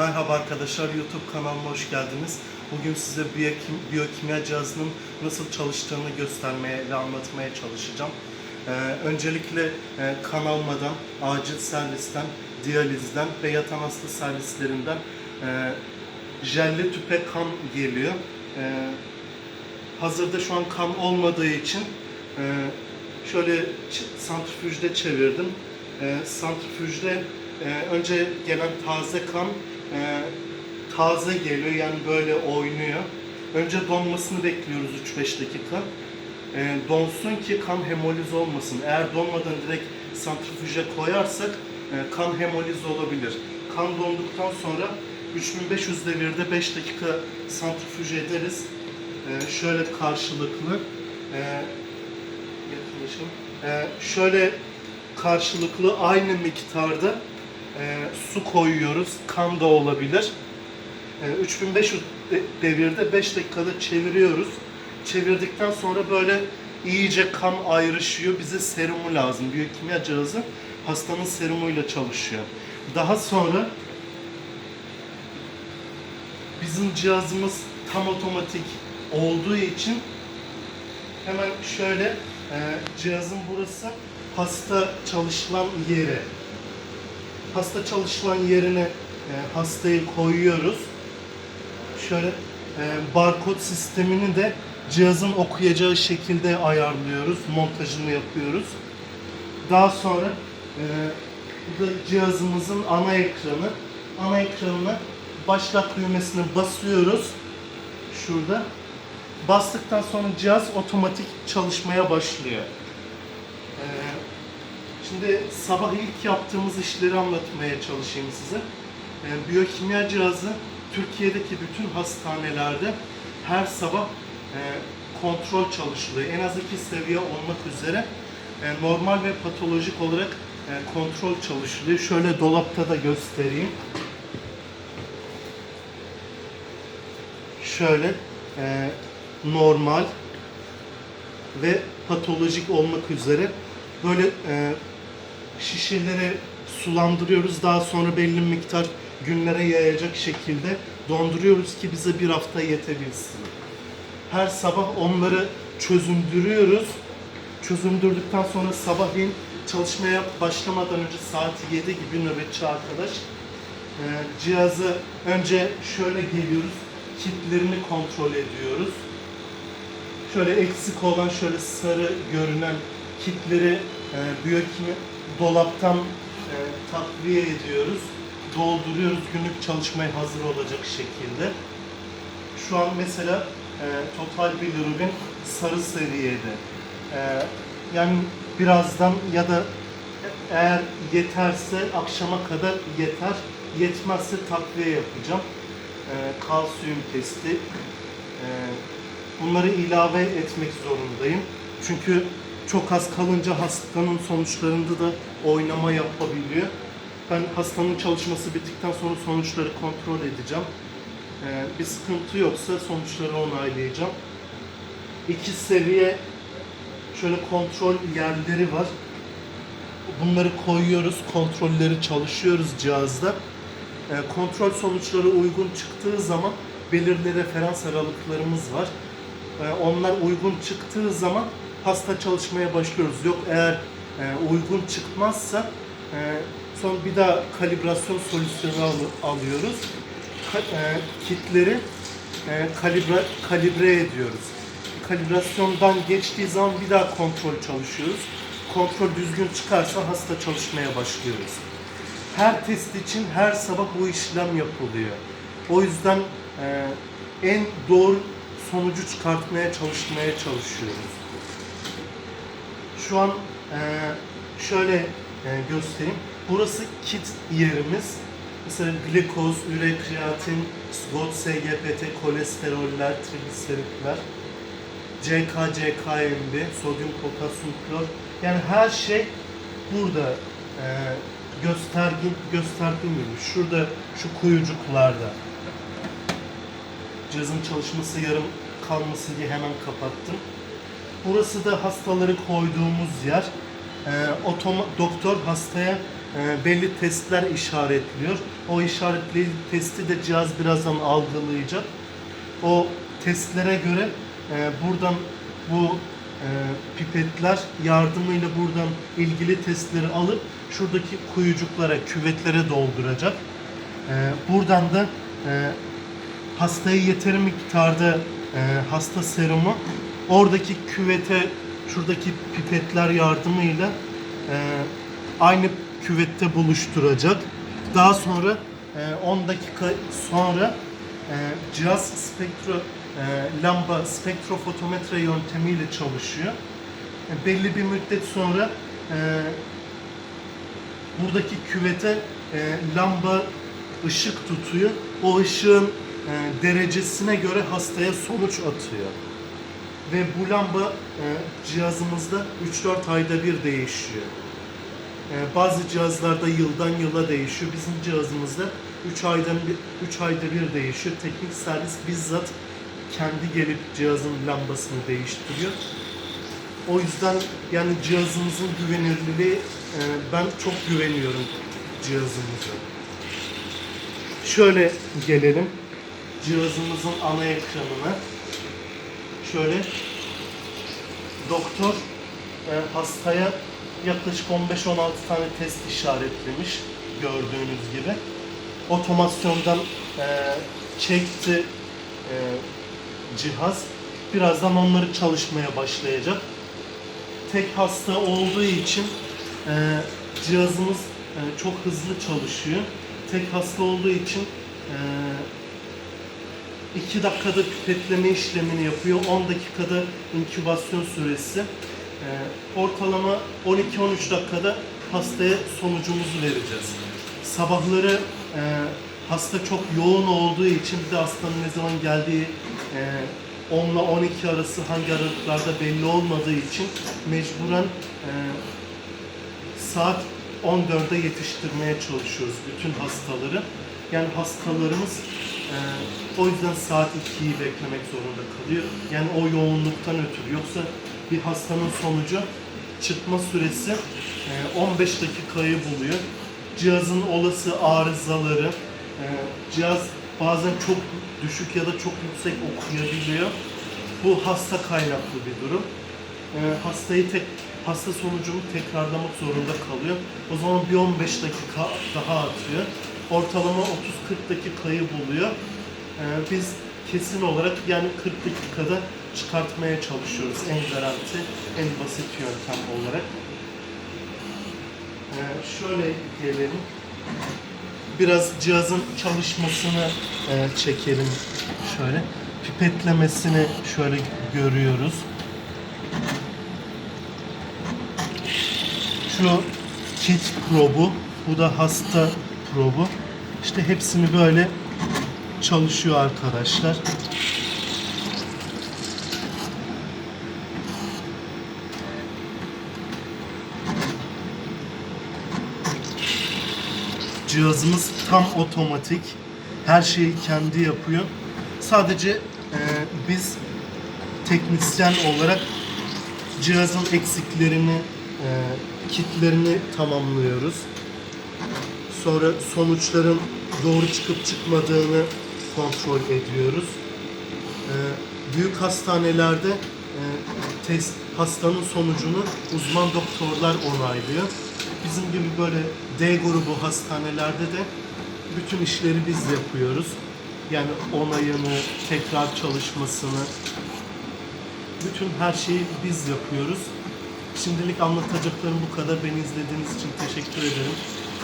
Merhaba arkadaşlar, YouTube kanalıma hoş geldiniz. Bugün size biyokim, biyokimya cihazının nasıl çalıştığını göstermeye ve anlatmaya çalışacağım. Ee, öncelikle e, kan almadan, acil servisten, diyalizden ve yatan hasta servislerinden e, jelli tüpe kan geliyor. E, hazırda şu an kan olmadığı için e, şöyle santrifüjde çevirdim. E, santrifüjde e, önce gelen taze kan e, taze geliyor yani böyle oynuyor. Önce donmasını bekliyoruz 3-5 dakika. E, donsun ki kan hemoliz olmasın. Eğer donmadan direkt santrifüje koyarsak e, kan hemoliz olabilir. Kan donduktan sonra 3500 devirde 5 dakika santrifüje ederiz. E, şöyle karşılıklı. E, yakınlaşalım. E, şöyle karşılıklı aynı miktarda e, su koyuyoruz. Kan da olabilir. E, 3500 de- devirde 5 dakikada çeviriyoruz. Çevirdikten sonra böyle iyice kan ayrışıyor. Bize serumu lazım. Biyokimya cihazı hastanın serumuyla çalışıyor. Daha sonra bizim cihazımız tam otomatik olduğu için hemen şöyle e, cihazın burası hasta çalışılan yeri. Hasta çalışılan yerine e, hastayı koyuyoruz. Şöyle e, barkod sistemini de cihazın okuyacağı şekilde ayarlıyoruz. Montajını yapıyoruz. Daha sonra e, bu da cihazımızın ana ekranı. Ana ekranına başlat düğmesine basıyoruz. Şurada. Bastıktan sonra cihaz otomatik çalışmaya başlıyor. Ee, Şimdi sabah ilk yaptığımız işleri anlatmaya çalışayım size. Ee, Biyokimya cihazı Türkiye'deki bütün hastanelerde her sabah e, kontrol çalışılıyor. En az iki seviye olmak üzere e, normal ve patolojik olarak e, kontrol çalışılıyor. Şöyle dolapta da göstereyim. Şöyle e, normal ve patolojik olmak üzere böyle e, şişeleri sulandırıyoruz. Daha sonra belli miktar günlere yayacak şekilde donduruyoruz ki bize bir hafta yetebilsin. Her sabah onları çözündürüyoruz. Çözündürdükten sonra sabahleyin çalışmaya başlamadan önce saat 7 gibi nöbetçi arkadaş e, cihazı önce şöyle geliyoruz. Kitlerini kontrol ediyoruz. Şöyle eksik olan şöyle sarı görünen kitleri e, biyokimi dolaptan e, takviye ediyoruz. Dolduruyoruz günlük çalışmaya hazır olacak şekilde. Şu an mesela e, Total Bilirubin sarı seviyede. E, yani birazdan ya da eğer yeterse akşama kadar yeter. Yetmezse takviye yapacağım. E, kalsiyum testi. E, bunları ilave etmek zorundayım. Çünkü çok az kalınca hastanın sonuçlarında da oynama yapabiliyor. Ben hastanın çalışması bittikten sonra sonuçları kontrol edeceğim. Ee, bir sıkıntı yoksa sonuçları onaylayacağım. İki seviye şöyle kontrol yerleri var. Bunları koyuyoruz, kontrolleri çalışıyoruz cihazda. Ee, kontrol sonuçları uygun çıktığı zaman belirli referans aralıklarımız var. Ee, onlar uygun çıktığı zaman hasta çalışmaya başlıyoruz. Yok eğer e, uygun çıkmazsa e, son bir daha kalibrasyon solüsyonu al- alıyoruz. Ka- e, kitleri e, kalibra, kalibre ediyoruz. Kalibrasyondan geçtiği zaman bir daha kontrol çalışıyoruz. Kontrol düzgün çıkarsa hasta çalışmaya başlıyoruz. Her test için her sabah bu işlem yapılıyor. O yüzden e, en doğru sonucu çıkartmaya çalışmaya çalışıyoruz. Şu an e, şöyle e, göstereyim. Burası kit yerimiz. Mesela glikoz, üre, kreatin, SGOT, SGPT, kolesteroller, trigliseritler, CK, CKMB, sodyum, potasyum, klor. Yani her şey burada e, göstergin, gösterdiğim gibi. Şurada şu kuyucuklarda. Cihazın çalışması yarım kalmasın diye hemen kapattım. Burası da hastaları koyduğumuz yer. Ee, otoma- doktor hastaya e, belli testler işaretliyor. O işaretli testi de cihaz birazdan algılayacak. O testlere göre e, buradan bu e, pipetler yardımıyla buradan ilgili testleri alıp şuradaki kuyucuklara, küvetlere dolduracak. E, buradan da e, hastaya yeteri miktarda e, hasta serumu oradaki küvete şuradaki pipetler yardımıyla e, aynı küvette buluşturacak. Daha sonra e, 10 dakika sonra e, cihaz spektro e, lamba spektrofotometre yöntemiyle çalışıyor. E, belli bir müddet sonra e, buradaki küvete e, lamba ışık tutuyor. O ışığın e, derecesine göre hastaya sonuç atıyor. Ve bu lamba e, cihazımızda 3-4 ayda bir değişiyor. E, bazı cihazlarda yıldan yıla değişiyor. Bizim cihazımızda 3 aydan 3 ayda bir değişiyor. Teknik servis bizzat kendi gelip cihazın lambasını değiştiriyor. O yüzden yani cihazımızın güvenilirliği e, ben çok güveniyorum cihazımıza. Şöyle gelelim cihazımızın ana ekranına. Şöyle doktor e, hastaya yaklaşık 15-16 tane test işaretlemiş gördüğünüz gibi. Otomasyondan e, çekti e, cihaz. Birazdan onları çalışmaya başlayacak. Tek hasta olduğu için e, cihazımız e, çok hızlı çalışıyor. Tek hasta olduğu için e, 2 dakikada pipetleme işlemini yapıyor. 10 dakikada inkübasyon süresi. Ee, ortalama 12-13 dakikada hastaya sonucumuzu vereceğiz. Sabahları e, hasta çok yoğun olduğu için bir de hastanın ne zaman geldiği e, 10 ile 12 arası hangi aralıklarda belli olmadığı için mecburen e, saat 14'e yetiştirmeye çalışıyoruz bütün hastaları. Yani hastalarımız e, o yüzden saat 2'yi beklemek zorunda kalıyor. Yani o yoğunluktan ötürü. Yoksa bir hastanın sonucu çıkma süresi e, 15 dakikayı buluyor. Cihazın olası arızaları, e, cihaz bazen çok düşük ya da çok yüksek okuyabiliyor. Bu hasta kaynaklı bir durum. E, hastayı tek hasta sonucunu tekrarlamak zorunda kalıyor. O zaman bir 15 dakika daha atıyor. Ortalama 30-40 dakikayı buluyor. E, biz kesin olarak yani 40 dakikada çıkartmaya çalışıyoruz en garanti, en basit yöntem olarak. E, şöyle gelelim. Biraz cihazın çalışmasını e, çekelim şöyle. Pipetlemesini şöyle görüyoruz. Şu kit probu, bu da hasta probu. İşte hepsini böyle çalışıyor arkadaşlar. Cihazımız tam otomatik. Her şeyi kendi yapıyor. Sadece e, biz teknisyen olarak cihazın eksiklerini, e, kitlerini tamamlıyoruz. Sonra sonuçların doğru çıkıp çıkmadığını kontrol ediyoruz. E, büyük hastanelerde e, test hastanın sonucunu uzman doktorlar onaylıyor. Bizim gibi böyle D grubu hastanelerde de bütün işleri biz yapıyoruz. Yani onayını, tekrar çalışmasını, bütün her şeyi biz yapıyoruz. Şimdilik anlatacaklarım bu kadar. Beni izlediğiniz için teşekkür ederim.